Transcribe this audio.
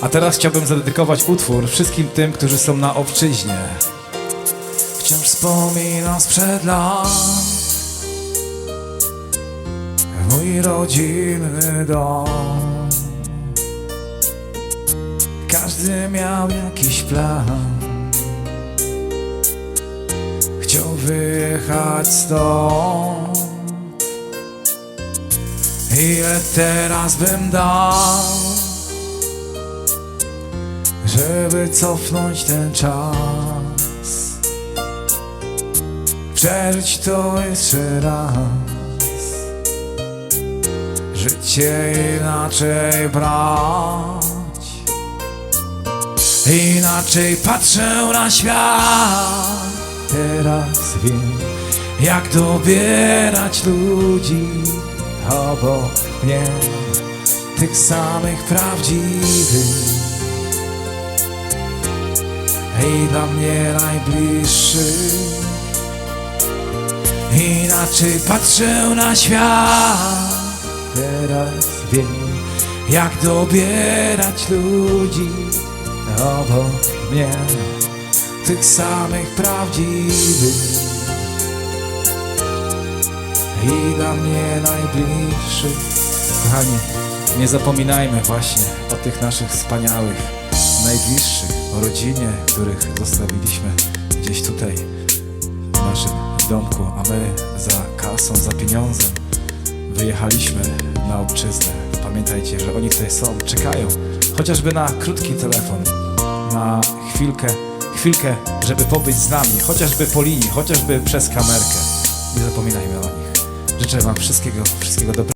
A teraz chciałbym zadedykować utwór wszystkim tym, którzy są na obczyźnie. Wciąż wspominam sprzed lat mój rodzinny dom. Każdy miał jakiś plan. Chciał wyjechać stąd. Ile teraz bym dał, żeby cofnąć ten czas? Przeżyć to jeszcze raz. Życie inaczej brać. Inaczej patrzę na świat. Teraz wiem, jak dobierać ludzi obok mnie, tych samych prawdziwych i dla mnie najbliższych. Inaczej patrzę na świat. Teraz wiem, jak dobierać ludzi obok mnie, tych samych prawdziwych i dla mnie najbliższych. Kochani, nie zapominajmy właśnie o tych naszych wspaniałych, najbliższych, o rodzinie, których zostawiliśmy gdzieś tutaj w naszym domku, a my za kasą, za pieniądzem wyjechaliśmy na obczyznę. Pamiętajcie, że oni tutaj są, czekają, chociażby na krótki telefon, na chwilkę, chwilkę, żeby pobyć z nami, chociażby po linii, chociażby przez kamerkę. Nie zapominajmy o nich. Życzę Wam wszystkiego, wszystkiego dobrego.